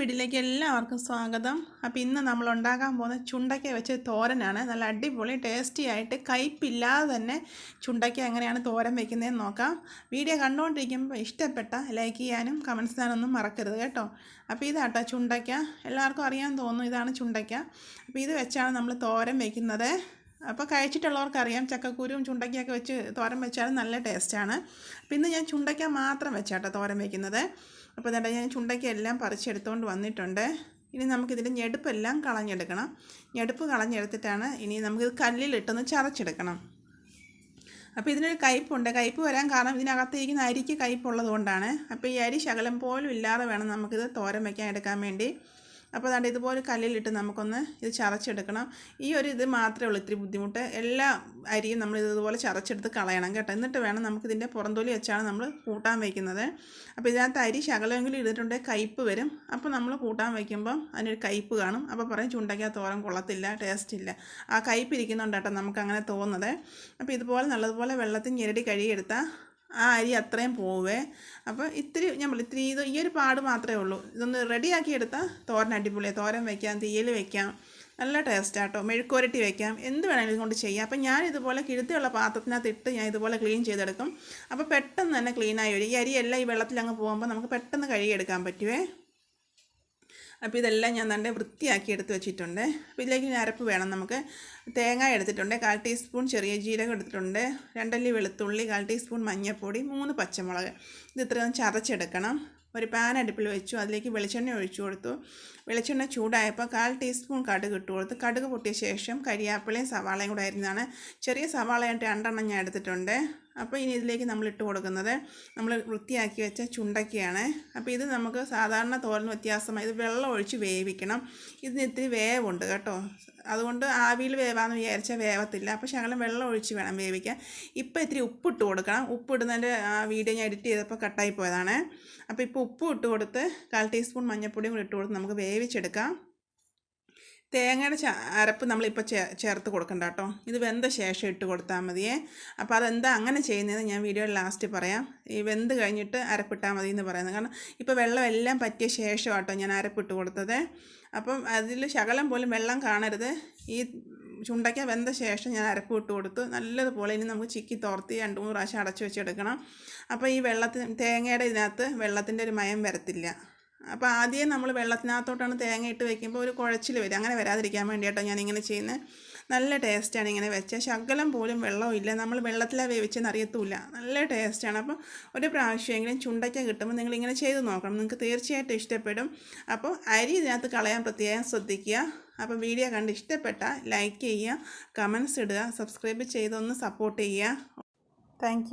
വീട്ടിലേക്ക് എല്ലാവർക്കും സ്വാഗതം. അപ്പോൾ ഇന്ന് നമ്മൾ ഉണ്ടാക്കാൻ പോകുന്ന ചുണ്ടയ്ക്ക വെച്ച് തോരനാണ്. നല്ല അടിപൊളി ടേസ്റ്റി ആയിട്ട് കയ്പില്ലാതെ തന്നെ ചുണ്ടയ്ക്ക എങ്ങനെയാണ് തോരൻ വെക്കുന്നതെന്ന് നോക്കാം. വീഡിയോ കണ്ടുകൊണ്ടിരിക്കുമ്പോൾ ഇഷ്ടപ്പെട്ട ലൈക്ക് ചെയ്യാനും കമൻസ് ചെയ്യാനൊന്നും മറക്കരുത് കേട്ടോ. അപ്പോൾ ഇതാട്ടോ ചുണ്ടയ്ക്ക. എല്ലാവർക്കും അറിയാൻ തോന്നുന്നു ഇതാണ് ചുണ്ടയ്ക്ക. അപ്പോൾ ഇത് വെച്ചാണ് നമ്മൾ തോരൻ വെക്കുന്നത്. അപ്പോൾ കഴിച്ചിട്ടുള്ളവർക്കറിയാം. ചക്കക്കുരും ചുണ്ടയ്ക്കൊക്കെ വെച്ച് തോരൻ വെച്ചാൽ നല്ല ടേസ്റ്റാണ്. പിന്നെ ഞാൻ ചുണ്ടയ്ക്ക മാത്രം വെച്ചാട്ടോ തോരൻ വെക്കുന്നത്. അപ്പോൾ എന്താ ഞാൻ ചുണ്ടയ്ക്ക എല്ലാം പറിച്ചെടുത്തുകൊണ്ട് വന്നിട്ടുണ്ട്. ഇനി നമുക്കിതിന്റെ ഞെടുപ്പെല്ലാം കളഞ്ഞെടുക്കണം. ഞെടുപ്പ് കളഞ്ഞെടുത്തിട്ടാണ് ഇനി നമുക്കിത് കല്ലിലിട്ടൊന്ന് ചതച്ചെടുക്കണം. അപ്പോൾ ഇതിനൊരു കയ്പുണ്ട് കയ്പ് വരാൻ കാരണം ഇതിനകത്തിരിക്കുന്ന അരിക്ക് കയ്പുള്ളത് കൊണ്ടാണ് അപ്പോൾ ഈ അരി ശകലം പോലും ഇല്ലാതെ വേണം നമുക്കിത് തോരൻ വയ്ക്കാൻ എടുക്കാൻ വേണ്ടി. അപ്പോൾ അതാണ്ട് ഇതുപോലെ കല്ലിലിട്ട് നമുക്കൊന്ന് ഇത് ചതച്ചെടുക്കണം. ഈ ഒരു ഇത് മാത്രമേ ഉള്ളൂ ഇത്തിരി ബുദ്ധിമുട്ട്. എല്ലാ അരിയും നമ്മൾ ഇതുപോലെ ചതച്ചെടുത്ത് കളയണം കേട്ടോ. എന്നിട്ട് വേണം നമുക്ക് നമുക്കിതിന്റെ പുറന്തൊലി വെച്ചാണ് നമ്മൾ കൂട്ടാൻ വയ്ക്കുന്നത്. അപ്പോൾ ഇതിനകത്ത് അരി ശകലമെങ്കിലും ഇട്ടിട്ടുണ്ടെങ്കിൽ കയ്പ്പ് വരും. അപ്പോൾ നമ്മൾ കൂട്ടാൻ വയ്ക്കുമ്പം അതിനൊരു കയ്പ്പ് കാണും. അപ്പോൾ പറയും ചുണ്ടയ്ക്കാ തോരൻ കൊള്ളത്തില്ല ടേസ്റ്റ് ഇല്ല. ആ കയ്പ്പ് ഇരിക്കുന്നുണ്ട് കേട്ടോ നമുക്ക് അങ്ങനെ തോന്നുന്നത്. അപ്പോൾ ഇതുപോലെ നല്ലതുപോലെ വെള്ളത്തിൽ ഞെരടി കഴുകിയെടുത്താൽ ആ അരി അത്രയും പോവേ. അപ്പോൾ ഇത്തിരി നമ്മൾ ഇത്തിരി ഇത് ഈ ഒരു പാട് മാത്രമേ ഉള്ളൂ. ഇതൊന്ന് റെഡിയാക്കി എടുത്താൽ തോരൻ അടിപൊളിയാണ് തോരൻ വയ്ക്കാം തീയൽ വയ്ക്കാം നല്ല ടേസ്റ്റ് ആട്ടോ. മെഴുക്കുരട്ടി വയ്ക്കാം എന്ത് വേണമെങ്കിലും കൊണ്ട് ചെയ്യാം. അപ്പം ഞാൻ ഇതുപോലെ കിഴുത്തിയുള്ള പാത്രത്തിനകത്ത് ഇട്ട് ഞാൻ ഇതുപോലെ ക്ലീൻ ചെയ്തെടുക്കും. അപ്പോൾ പെട്ടെന്ന് തന്നെ ക്ലീനായി വരും. ഈ അരിയെല്ലാം ഈ വെള്ളത്തിൽ അങ്ങ് പോകുമ്പോൾ നമുക്ക് പെട്ടെന്ന് കഴുകിയെടുക്കാൻ പറ്റുമേ അപ്പോൾ ഇതെല്ലാം ഞാൻ നല്ല വൃത്തിയാക്കി എടുത്ത് വെച്ചിട്ടുണ്ട്. അപ്പോൾ ഇതിലേക്ക് അരപ്പ് വേണം നമുക്ക്. തേങ്ങ എടുത്തിട്ടുണ്ട് കാൽ ടീസ്പൂൺ ചെറിയ ജീരകം എടുത്തിട്ടുണ്ട് രണ്ടല്ലി വെളുത്തുള്ളി കാൽ ടീസ്പൂൺ മഞ്ഞൾപ്പൊടി മൂന്ന് പച്ചമുളക്. ഇത് ഇത്രയും ചതച്ചെടുക്കണം. ഒരു പാൻ അടുപ്പിൽ വെച്ചു അതിലേക്ക് വെളിച്ചെണ്ണ ഒഴിച്ചു കൊടുത്തു. വെളിച്ചെണ്ണ ചൂടായപ്പോൾ കാൽ ടീസ്പൂൺ കടുക് ഇട്ട് കൊടുത്തു. കടുക് പൊട്ടിയ ശേഷം കരിയാപ്പിളയും സവാളയും കൂടെ അരിഞ്ഞാണ് ചെറിയ സവാളയായിട്ട് രണ്ടെണ്ണം ഞാൻ എടുത്തിട്ടുണ്ട്. അപ്പോൾ ഇനി ഇതിലേക്ക് നമ്മൾ ഇട്ട് കൊടുക്കുന്നത് നമ്മൾ വൃത്തിയാക്കി വെച്ച ചുണ്ടക്കയാണ്. അപ്പോൾ ഇത് നമുക്ക് സാധാരണ തോരൻ വ്യത്യാസമായി ഇത് വെള്ളം ഒഴിച്ച് വേവിക്കണം. ഇതിന് ഇത്തിരി വേവുണ്ട് കേട്ടോ. അതുകൊണ്ട് ആവിയിൽ വേവാന്ന് വിചാരിച്ചാൽ വേവത്തില്ല. അപ്പോൾ ശകലം വെള്ളം ഒഴിച്ച് വേണം വേവിക്കാൻ. ഇപ്പോൾ ഇത്തിരി ഉപ്പിട്ട് കൊടുക്കണം. ഉപ്പിടുന്നതിന്റെ ആ വീഡിയോ ഞാൻ എഡിറ്റ് ചെയ്തപ്പോൾ കട്ടായി പോയതാണ്. അപ്പോൾ ഇപ്പോൾ ഉപ്പ് ഇട്ട് കൊടുത്ത് കാൽ ടീസ്പൂൺ മഞ്ഞൾപ്പൊടിയും കൂടി ഇട്ട് കൊടുത്ത് നമുക്ക് വേവിച്ചെടുക്കാം. തേങ്ങയുടെ അരപ്പ് നമ്മളിപ്പോൾ ചേ ചേർത്ത് കൊടുക്കണ്ട കേട്ടോ. ഇത് വെന്ത ശേഷം ഇട്ട് കൊടുത്താൽ മതിയേ. അപ്പോൾ അതെന്താ അങ്ങനെ ചെയ്യുന്നതെന്ന് ഞാൻ വീഡിയോയിൽ ലാസ്റ്റ് പറയാം. ഈ വെന്ത് കഴിഞ്ഞിട്ട് അരപ്പിട്ടാൽ മതി എന്ന് പറയുന്നത്. കാരണം ഇപ്പോൾ വെള്ളം എല്ലാം പറ്റിയ ശേഷം കേട്ടോ ഞാൻ അരപ്പിട്ട് കൊടുത്തത്. അപ്പം അതിൽ ശകലം പോലും വെള്ളം കാണരുത്. ഈ ചുണ്ടയ്ക്ക വെന്ത ശേഷം ഞാൻ അരപ്പ് ഇട്ട് കൊടുത്തു. നല്ലതുപോലെ ഇനി നമുക്ക് ചിക്കി തോർത്തി രണ്ട് മൂന്ന് പ്രാവശ്യം അടച്ചു വെച്ചെടുക്കണം. അപ്പോൾ ഈ വെള്ളത്തിന് തേങ്ങയുടെ ഇതിനകത്ത് വെള്ളത്തിന്റെ ഒരു മയം വരത്തില്ല. അപ്പോൾ ആദ്യം നമ്മൾ വെള്ളത്തിനകത്തോട്ടാണ് തേങ്ങ ഇട്ട് വെക്കുമ്പോൾ ഒരു കുഴച്ചിൽ വരും. അങ്ങനെ വരാതിരിക്കാൻ വേണ്ടിയിട്ടോ ഞാനിങ്ങനെ ചെയ്യുന്നത്. നല്ല ടേസ്റ്റാണ് ഇങ്ങനെ വെച്ച. ശകലം പോലും വെള്ളമില്ല നമ്മൾ വെള്ളത്തിലാണ് വേവിച്ചെന്ന് അറിയത്തുമില്ല നല്ല ടേസ്റ്റാണ്. അപ്പോൾ ഒരു പ്രാവശ്യമെങ്കിലും ചുണ്ടയ്ക്ക കിട്ടുമ്പോൾ നിങ്ങളിങ്ങനെ ചെയ്ത് നോക്കണം. നിങ്ങൾക്ക് തീർച്ചയായിട്ടും ഇഷ്ടപ്പെടും. അപ്പോൾ അരി ഇതിനകത്ത് കളയാൻ പ്രത്യേകം ശ്രദ്ധിക്കുക. അപ്പോൾ വീഡിയോ കണ്ട് ഇഷ്ടപ്പെട്ട ലൈക്ക് ചെയ്യുക കമൻസ് ഇടുക സബ്സ്ക്രൈബ് ചെയ്തൊന്ന് സപ്പോർട്ട് ചെയ്യുക. താങ്ക്